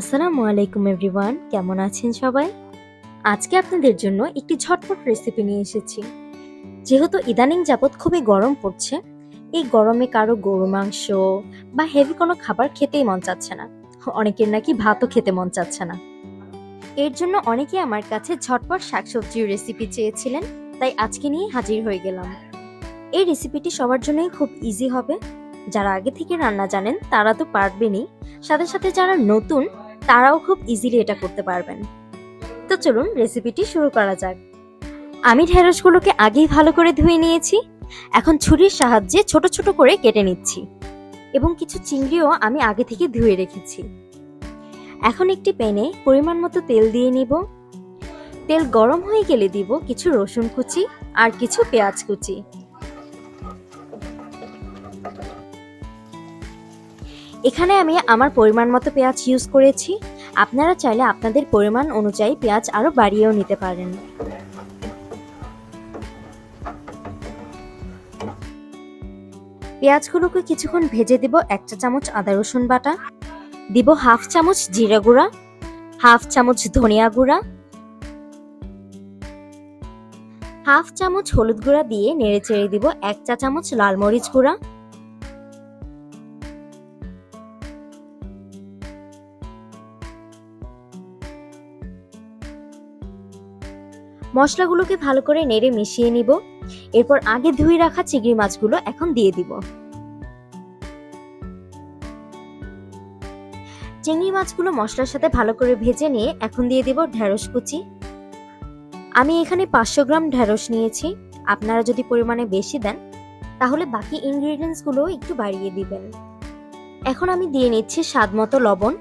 আসসালামু আলাইকুম এভরিওয়ান, কেমন আছেন সবাই? আজকে আপনাদের জন্য একটি ঝটপট রেসিপি নিয়ে এসেছি। যেহেতু ইদানিং যাবৎ খুবই গরম পড়ছে, এই গরমে কারও গরু মাংস বা হেভি কোনো খাবার খেতেই মন চাচ্ছে না। অনেকের নাকি ভাতও খেতে মন চাচ্ছে না। এর জন্য অনেকে আমার কাছে ঝটপট শাকসবজির রেসিপি চেয়েছিলেন, তাই আজকে নিয়ে হাজির হয়ে গেলাম। এই রেসিপিটি সবার জন্যই খুব ইজি হবে। যারা আগে থেকে রান্না জানেন, তারা তো পারবেনই। সাথে সাথে যারা নতুন তারাও খুব ইজিলি এটা করতে পারবেন। তো চলুন রেসিপিটি শুরু করা যাক। আমি ঢেঁড়সগুলোকে আগেই ভালো করে ধুয়ে নিয়েছি। এখন ছুরির সাহায্যে ছোট ছোট করে কেটে নিচ্ছি। এবং কিছু চিংড়িও আমি আগে থেকে ধুয়ে রেখেছি। এখন একটি প্যানে পরিমাণ মতো তেল দিয়ে নিব। তেল গরম হয়ে গেলে দিব কিছু রসুন কুচি আর কিছু পেঁয়াজ কুচি। এখানে আমি আমার পরিমাণ মতো পেঁয়াজ ইউজ করেছি। আপনারা চাইলে আপনাদের পরিমাণ অনুযায়ী পেঁয়াজ আরও বাড়িয়েও নিতে পারেন। পেঁয়াজগুলোকে কিছুক্ষণ ভেজে দিব এক চা চামচ আদা রসুন বাটা। দিব হাফ চামচ জিরা গুঁড়া, হাফ চামচ ধনিয়া গুঁড়া। হাফ চামচ হলুদ গুঁড়া দিয়ে নেড়ে চেড়ে দিব এক চা চামচ লাল মরিচ গুঁড়া। মশলাগুলোকে ভালো করে নেড়ে মিশিয়ে নিব। এরপর আগে ধুয়ে রাখা চিংড়ি মাছগুলো এখন দিয়ে দিব। চিংড়ি মাছগুলো মশলার সাথে ভালো করে ভেজে নিয়ে এখন দিয়ে দিব ঢেঁড়স কুচি। আমি এখানে পাঁচশো গ্রাম ঢেঁড়স নিয়েছি। আপনারা যদি পরিমাণে বেশি দেন, তাহলে বাকি ইনগ্রিডিয়েন্টসগুলো একটু বাড়িয়ে দিবেন। এখন আমি দিয়ে নিচ্ছি স্বাদ মতো লবণ।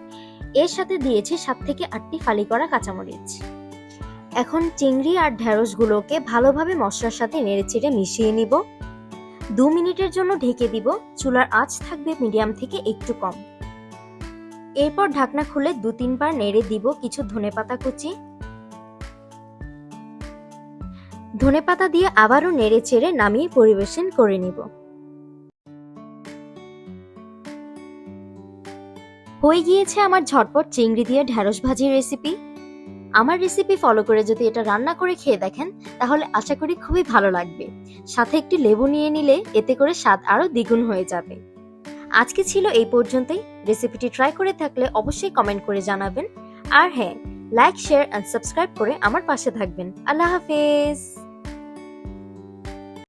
এর সাথে দিয়েছি সাত থেকে আটটি ফালি করা কাঁচামরিচ। এখন চিংড়ি আর ঢ্যাঁড়সগুলোকে ভালোভাবে মশলার সাথে নেড়েচেড়ে মিশিয়ে নিব। দু মিনিটের জন্য ঢেকে দিব। চুলার আঁচ থাকবে মিডিয়াম থেকে একটু কম। এরপর ঢাকনা খুলে দু তিনবার নেড়ে দিব কিছু ধনেপাতা কুচি। ধনেপাতা দিয়ে আবারও নেড়ে চেড়ে নামিয়ে পরিবেশন করে নিব। হয়ে গিয়েছে আমার ঝটপট চিংড়ি দিয়ে ঢ্যাঁড়স ভাজির রেসিপি আমার রেসিপি ফলো করে যদি এটা রান্না করে খেয়ে দেখেন, তাহলে আশা করি খুবই ভালো লাগবে। সাথে একটি লেবু নিয়ে নিলে এতে করে স্বাদ আরও দ্বিগুণ হয়ে যাবে। আজকে ছিল এই পর্যন্তই। রেসিপিটি ট্রাই করে থাকলে অবশ্যই কমেন্ট করে জানাবেন। আর হ্যাঁ লাইক শেয়ার অ্যান্ড সাবস্ক্রাইব করে আমার পাশে থাকবেন। আল্লাহ হাফেজ!